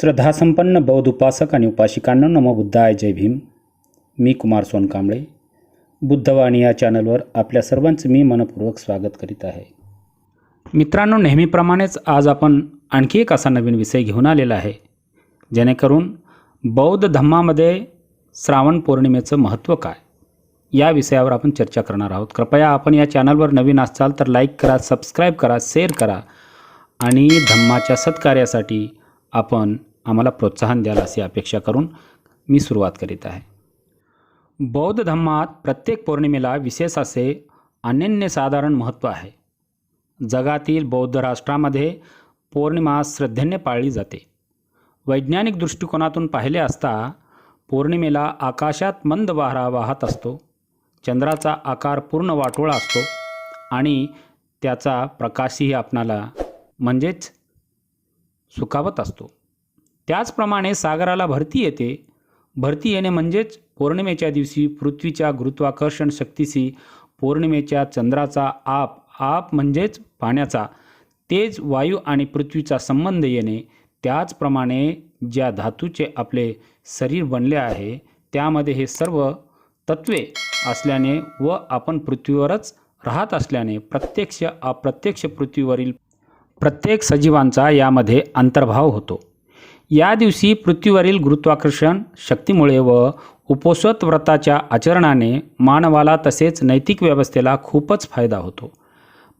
श्रद्धासंपन्न बौद्ध उपासक आणि उपासिकांना नमो बुद्धाय जय भीम. मी कुमार सोनकांबळे. बुद्धवाणी या चॅनलवर आपल्या सर्वांचं मी मनपूर्वक स्वागत करीत आहे. मित्रांनो नेहमीप्रमाणेच आज आपण आणखी एक असा नवीन विषय घेऊन आलेला आहे जेणेकरून बौद्ध धम्मामध्ये श्रावण पौर्णिमेचं महत्त्व काय? या विषयावर आपण चर्चा करणार आहोत. कृपया आपण या चॅनलवर नवीन असाल तर लाईक करा सबस्क्राईब करा शेअर करा आणि धम्माच्या सत्कार्यासाठी आपण आम्हाला प्रोत्साहन द्याल अशी अपेक्षा करून मी सुरुवात करीत आहे. बौद्ध धम्मात प्रत्येक पौर्णिमेला विशेष असे अनन्यसाधारण महत्त्व आहे. जगातील बौद्ध राष्ट्रामध्ये पौर्णिमा श्रद्धेने पाळली जाते. वैज्ञानिक दृष्टिकोनातून पाहिले असता पौर्णिमेला आकाशात मंद वारा वाहत असतो चंद्राचा आकार पूर्ण वाटोळा असतो आणि त्याचा प्रकाशही आपणाला म्हणजेच सुखावत असतो. त्याचप्रमाणे सागराला भरती येते. भरती येणे म्हणजेच पौर्णिमेच्या दिवशी पृथ्वीच्या गुरुत्वाकर्षण शक्तीशी पौर्णिमेच्या चंद्राचा आप आप म्हणजेच पाण्याचा तेज वायू आणि पृथ्वीचा संबंध येणे. त्याचप्रमाणे ज्या धातूचे आपले शरीर बनले आहे त्यामध्ये हे सर्व तत्वे असल्याने व आपण पृथ्वीवरच राहत असल्याने प्रत्यक्ष अप्रत्यक्ष पृथ्वीवरील प्रत्येक सजीवांचा यामध्ये अंतर्भाव होतो. या दिवशी पृथ्वीवरील गुरुत्वाकर्षण शक्तीमुळे व उपोषत व्रताच्या आचरणाने मानवाला तसेच नैतिक व्यवस्थेला खूपच फायदा होतो.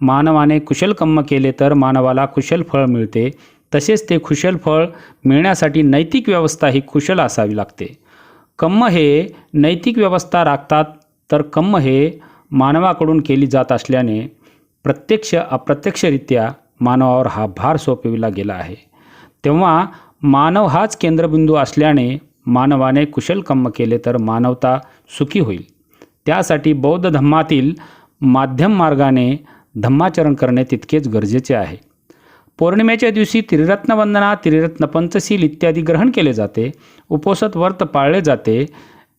मानवाने कुशल कम्म केले तर मानवाला कुशल फळ मिळते. तसेच ते कुशल फळ मिळण्यासाठी नैतिक व्यवस्था ही कुशल असावी लागते. कम्म हे नैतिक व्यवस्था राखतात तर कम्म हे मानवाकडून केली जात असल्याने प्रत्यक्ष अप्रत्यक्षरित्या मानवावर हा भार सोपविला गेला आहे. तेव्हा मानव हाच केंद्रबिंदू असल्याने मानवाने कुशल कम्म केले तर मानवता सुखी होईल. त्यासाठी बौद्ध धम्मातील माध्यम मार्गाने धम्माचरण करणे तितकेच गरजेचे आहे. पौर्णिमेच्या दिवशी त्रिरत्न वंदना त्रिरत्न पंचशील इत्यादी ग्रहण केले जाते. उपोसत व्रत पाळले जाते.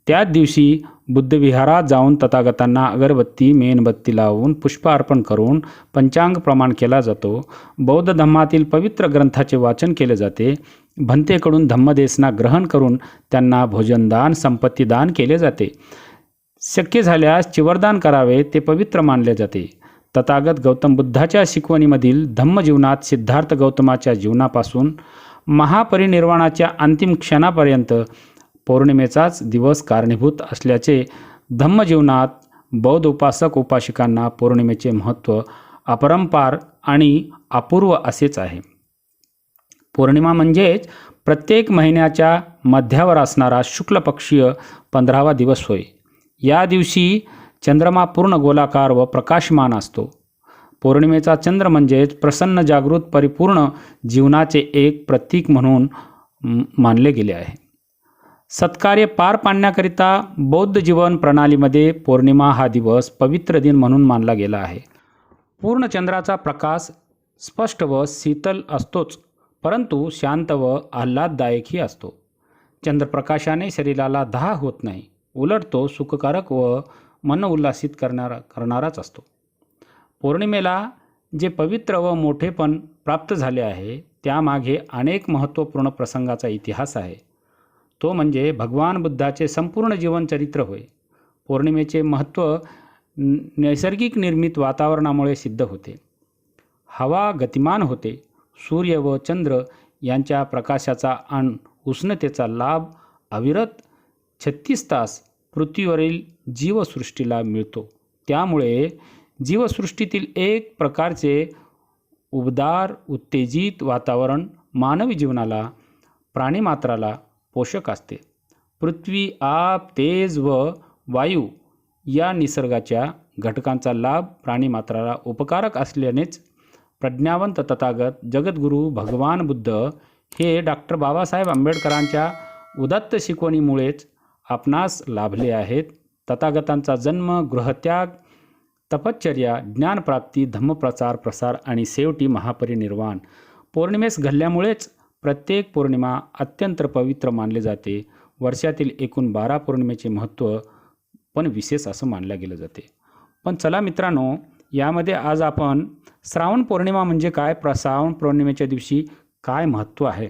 त्याच दिवशी बुद्धविहारात जाऊन तथागतांना अगरबत्ती मेणबत्ती लावून पुष्प अर्पण करून पंचांग प्रमाण केला जातो. बौद्ध धम्मातील पवित्र ग्रंथाचे वाचन केले जाते. भंतेकडून धम्मदेसना ग्रहण करून त्यांना भोजनदान संपत्तीदान केले जाते. शक्य झाल्यास चिवरदान करावे ते पवित्र मानले जाते. तथागत गौतम बुद्धाच्या शिकवणीमधील धम्मजीवनात सिद्धार्थ गौतमाच्या जीवनापासून महापरिनिर्वाणाच्या अंतिम क्षणापर्यंत पौर्णिमेचाच दिवस कारणीभूत असल्याचे धम्मजीवनात बौद्ध उपासक उपासिकांना पौर्णिमेचे महत्त्व अपरंपार आणि अपूर्व असेच आहे. पौर्णिमा म्हणजेच प्रत्येक महिन्याच्या मध्यावर असणारा शुक्लपक्षीय पंधरावा दिवस होय. या दिवशी चंद्रमा पूर्ण गोलाकार व प्रकाशमान असतो. पौर्णिमेचा चंद्र म्हणजेच प्रसन्न जागृत परिपूर्ण जीवनाचे एक प्रतीक म्हणून मानले गेले आहे. सत्कार्य पार पाडण्याकरिता बौद्ध जीवन प्रणालीमध्ये पौर्णिमा हा दिवस पवित्र दिन म्हणून मानला गेला आहे. पूर्ण चंद्राचा प्रकाश स्पष्ट व शीतल असतोच. परंतु शांत व आल्हाददायकही असतो. चंद्रप्रकाशाने शरीराला दहा होत नाही. उलट तो सुखकारक व मन उल्हासित करणारा करणाराच असतो. पौर्णिमेला जे पवित्र व मोठेपण प्राप्त झाले आहे त्यामागे अनेक महत्त्वपूर्ण प्रसंगाचा इतिहास आहे. तो म्हणजे भगवान बुद्धाचे संपूर्ण जीवनचरित्र होय. पौर्णिमेचे महत्त्व नैसर्गिक निर्मित वातावरणामुळे सिद्ध होते. हवा गतिमान होते. सूर्य व चंद्र यांच्या प्रकाशाचा आणि उष्णतेचा लाभ अविरत छत्तीस तास पृथ्वीवरील जीवसृष्टीला मिळतो. त्यामुळे जीवसृष्टीतील एक प्रकारचे उबदार उत्तेजित वातावरण मानवी जीवनाला प्राणीमात्राला पोषक असते. पृथ्वी आप तेज व वायू या निसर्गाच्या घटकांचा लाभ प्राणीमात्राला उपकारक असल्यानेच प्रज्ञावंत तथागत जगद्गुरू भगवान बुद्ध हे डॉक्टर बाबासाहेब आंबेडकरांच्या उदात्त शिकवणीमुळेच आपणास लाभले आहेत. तथागतांचा जन्म गृहत्याग तपश्चर्या ज्ञानप्राप्ती धम्मप्रचार प्रसार आणि शेवटी महापरिनिर्वाण. पौर्णिमेस घडल्यामुळेच प्रत्येक पौर्णिमा अत्यंत पवित्र मानले जाते. वर्षातील एकूण बारा पौर्णिमेचे महत्त्व पण विशेष असं मानलं गेलं जाते. पण चला मित्रांनो यामध्ये आज आपण श्रावण पौर्णिमा म्हणजे काय? प्र श्रावण पौर्णिमेच्या दिवशी काय महत्त्व आहे?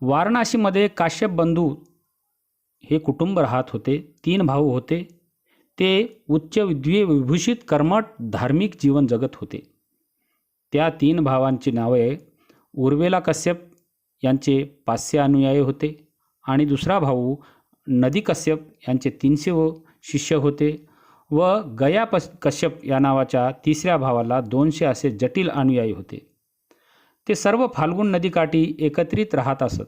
वाराणसीमध्ये काश्यप बंधू हे कुटुंब राहत होते. तीन भाऊ होते. ते उच्च विद्वी विभूषित कर्मट धार्मिक जीवन जगत होते. त्या तीन भावांची नावे उर्वेला कश्यप यांचे पाचशे अनुयायी होते आणि दुसरा भाऊ नदी कश्यप यांचे तीनशे व शिष्य होते. व गया पश कश्यप या नावाच्या तिसऱ्या भावाला दोनशे असे जटिल अनुयायी होते. ते सर्व फाल्गुन नदीकाठी एकत्रित राहत असत.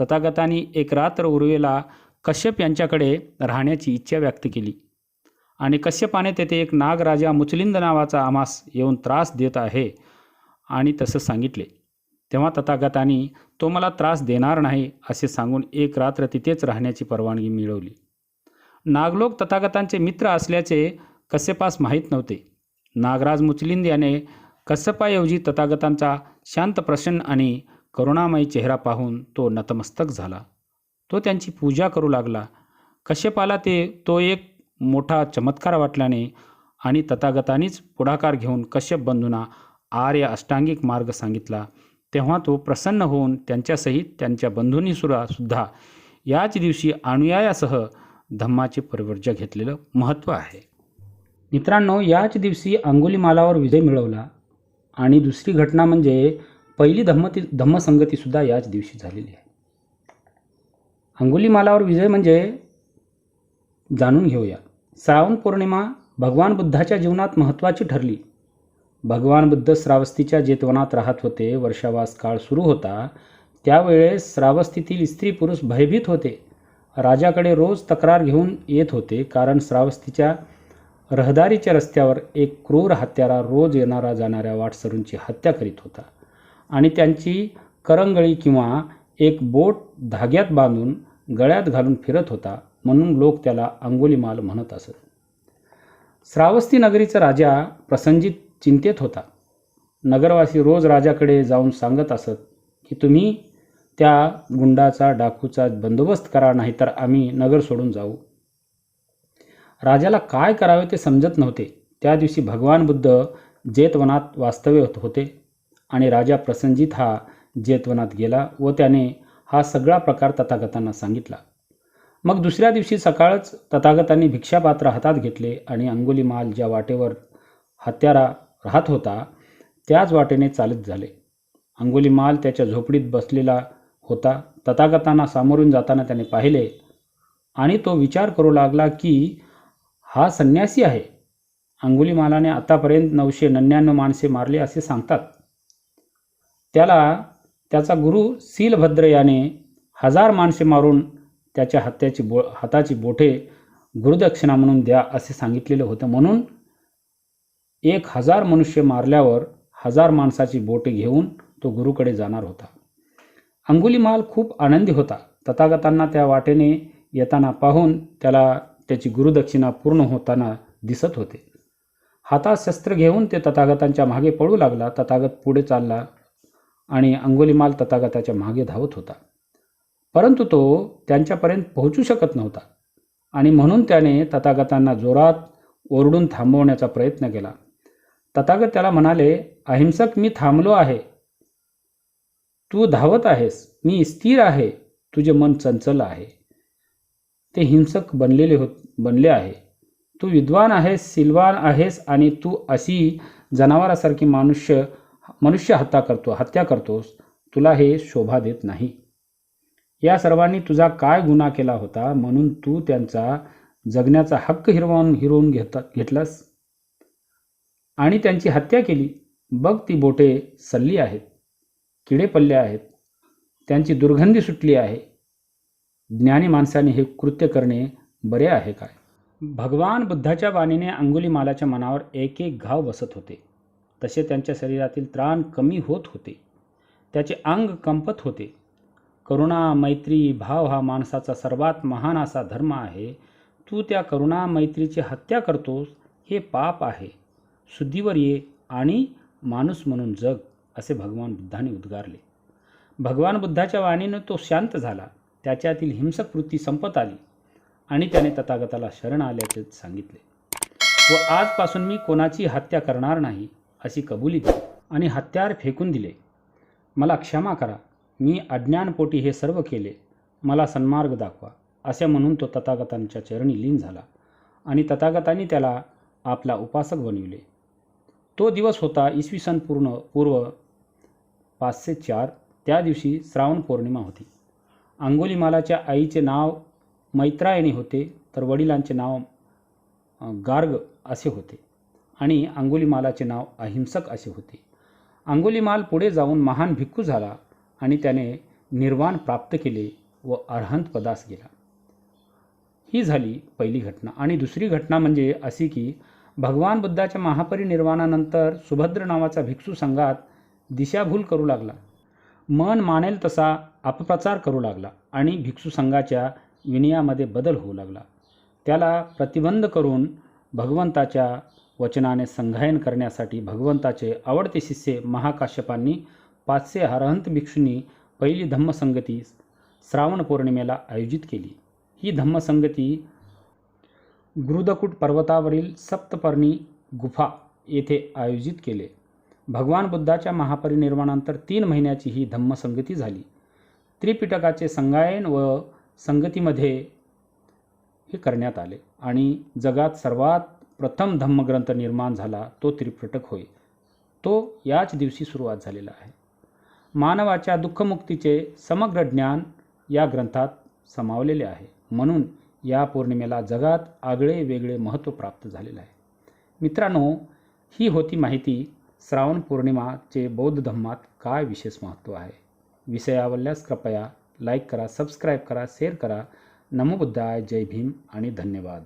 तथागतांनी एक रात्र उर्वेला कश्यप यांच्याकडे राहण्याची इच्छा व्यक्त केली. आणि कश्यपाने तेथे एक नागराजा मुचलिंद नावाचा आमास येऊन त्रास देत आहे आणि तसं सांगितले. तेव्हा तथागतांनी तो मला त्रास देणार नाही असे सांगून एक रात्र तिथेच राहण्याची परवानगी मिळवली. नागलोक तथागतांचे मित्र असल्याचे कश्यपास माहीत नव्हते. नागराज मुचलिंद याने कश्यपाऐवजी तथागतांचा शांत प्रसन्न आणि करुणामयी चेहरा पाहून तो नतमस्तक झाला. तो त्यांची पूजा करू लागला. कश्यपाला ते तो एक मोठा चमत्कार वाटल्याने आणि तथागतांनीच पुढाकार घेऊन कश्यप बंधूंना आर्य अष्टांगिक मार्ग सांगितला. तेव्हा तो प्रसन्न होऊन त्यांच्यासहित त्यांच्या बंधूंनीसुरा सुद्धा सुद्धा याच दिवशी अनुयायासह धम्माचे परिवर्ज घेतलेलं महत्त्व आहे. मित्रांनो याच दिवशी अंगुलीमालावर विजय मिळवला आणि दुसरी घटना म्हणजे पहिली धम्मती धम्मसंगतीसुद्धा याच दिवशी झालेली आहे. अंगुलीमालावर विजय म्हणजे जाणून घेऊया. श्रावण पौर्णिमा भगवान बुद्धाच्या जीवनात महत्त्वाची ठरली. भगवान बुद्ध श्रावस्तीच्या जेतवनात राहत होते वर्षावास काळ सुरू होता. त्यावेळेस श्रावस्तीतील स्त्री पुरुष भयभीत होते. राजाकडे रोज तक्रार घेऊन येत होते कारण श्रावस्तीच्या रहदारीच्या रस्त्यावर एक क्रूर हत्यारा रोज येणारा जाणाऱ्या वाटसरूंची हत्या करीत होता. आणि त्यांची करंगळी किंवा एक बोट धाग्यात बांधून गळ्यात घालून फिरत होता म्हणून लोक त्याला अंगुलीमाल म्हणत असत. श्रावस्ती नगरीचा राजा प्रसंजित चिंतेत होता. नगरवासी रोज राजाकडे जाऊन सांगत असत की तुम्ही त्या गुंडाचा डाकूचा बंदोबस्त करा नाहीतर आम्ही नगर सोडून जाऊ. राजाला काय करावे ते समजत नव्हते. त्या दिवशी भगवान बुद्ध जेतवनात वास्तव्य होते आणि राजा प्रसंजित हा जेतवनात गेला व त्याने हा सगळा प्रकार तथागतांना सांगितला. मग दुसऱ्या दिवशी सकाळच तथागतांनी भिक्षापात्र हातात घेतले आणि अंगोली माल ज्या वाटेवर हत्यारा राहत होता त्याच वाटेने चालत झाले. अंगोली माल त्याच्या झोपडीत बसलेला होता. तथागतांना सामोरून जाताना त्याने पाहिले आणि तो विचार करू लागला की हा संन्यासी आहे. अंगुलीमालाने आतापर्यंत नऊशे नव्याण्णव माणसे मारले असे सांगतात. त्याला त्याचा गुरु सीलभद्र याने हजार माणसे मारून त्याच्या हत्याची बो हाताची बोटे गुरुदक्षिणा म्हणून द्या असे सांगितलेलं होतं. म्हणून एक हजार मनुष्य मारल्यावर हजार माणसाची बोटे घेऊन तो गुरुकडे जाणार होता. अंगुलीमाल खूप आनंदी होता. तथागतांना त्या वाटेने येताना पाहून त्याला त्याची गुरुदक्षिणा पूर्ण होताना दिसत होते. हातात शस्त्र घेऊन ते तथागतांच्या मागे पळू लागला. तथागत पुढे चालला आणि अंगुलीमाल तथागताच्या मागे धावत होता. परंतु तो त्यांच्यापर्यंत पोहोचू शकत नव्हता आणि म्हणून त्याने तथागतांना जोरात ओरडून थांबवण्याचा प्रयत्न केला. तथागत त्याला म्हणाले अहिंसक मी थांबलो आहे. तू धावत आहेस मी स्थिर आहे तुझे मन चंचल आहे. ते हिंसक बनलेले होत बनले आहे. तू विद्वान आहेस सिलवान आहेस आणि तू अशी जनावरासारखी मनुष्य मनुष्य हत्या करतो हत्या करतोस तुला हे शोभा देत नाही. या सर्वांनी तुझा काय गुन्हा केला होता म्हणून तू त्यांचा जगण्याचा हक्क हिरवून हिरवून घेता घेतलास? आणि त्यांची हत्या केली बघ ती बोटे सल्ली आहेत. किडे पडले आहेत त्यांची दुर्गंधी सुटली आहे. ज्ञानी माणसाने हे कृत्य करणे बरे आहे काय? भगवान बुद्धाच्या बाणीने अंगुलीमालाच्या मनावर एक एक घाव बसत होते. तसे त्यांच्या शरीरातील त्राण कमी होत होते. त्याचे अंग कंपत होते. करुणा मैत्री भाव हा माणसाचा सर्वात महान असा धर्म आहे. तू त्या करुणा मैत्रीची हत्या करतोस हे पाप आहे. शुद्धीवर ये आणि माणूस म्हणून जग. असे भगवान बुद्धाने उद्गारले. भगवान बुद्धाच्या वाणीनं तो शांत झाला. त्याच्यातील हिंसक वृत्ती संपत आली आणि त्याने तथागताला शरण आल्याचे सांगितले. व आजपासून मी कोणाची हत्या करणार नाही अशी कबुली दिली आणि हत्यार फेकून दिले. मला क्षमा करा. मी अज्ञानपोटी हे सर्व केले. मला सन्मार्ग दाखवा असे म्हणून तो तथागतांच्या चरणी लीन झाला आणि तथागतांनी त्याला आपला उपासक बनविले. तो दिवस होता इसवी सन पूर्ण पूर्व पाचशे चार. त्या दिवशी श्रावण पौर्णिमा होती. अंगुलीमालाच्या आईचे नाव मैत्रायणी होते तर वडिलांचे नाव गार्ग असे होते आणि अंगुलीमालाचे नाव अहिंसक असे होते. अंगुलीमाल पुढे जाऊन महान भिक्खू झाला आणि त्याने निर्वाण प्राप्त केले व अर्हंत पदास गेला. ही झाली पहिली घटना. आणि दुसरी घटना म्हणजे अशी की भगवान बुद्धाच्या महापरिनिर्वाणानंतर सुभद्र नावाचा भिक्षू संघात दिशाभूल करू लागला. मन मानेल तसा अपप्रचार करू लागला आणि भिक्षू संघाच्या विनयामध्ये बदल होऊ लागला. त्याला प्रतिबंध करून भगवंताच्या वचनाने संघायन करण्यासाठी भगवंताचे आवडते शिष्य महाकाश्यपांनी पाचशे हरहंत भिक्षूंनी पहिली धम्मसंगती श्रावण पौर्णिमेला आयोजित केली. ही धम्मसंगती गुरुदकूट पर्वतावरील सप्तपर्णी गुफा येथे आयोजित केले. भगवान बुद्धाच्या महापरिनिर्वाणानंतर तीन महिन्याची ही धम्मसंगती झाली. त्रिपिटकाचे संगायन व संगतीमध्ये हे करण्यात आले आणि जगात सर्वात प्रथम धम्मग्रंथ निर्माण झाला तो त्रिपिटक होय. तो याच दिवशी सुरुवात झालेला आहे. मानवाच्या दुःखमुक्तीचे समग्र ज्ञान या ग्रंथात समावलेले आहे. म्हणून या पौर्णिमेला जगात आगळे वेगळे महत्त्व प्राप्त झालेलं आहे. मित्रांनो ही होती माहिती श्रावण पौर्णिमाचे बौद्ध धम्मात काय विशेष महत्त्व आहे? विषय आवडल्यास कृपया लाईक करा सबस्क्राईब करा शेअर करा. नमो बुद्धाय जय भीम आणि धन्यवाद.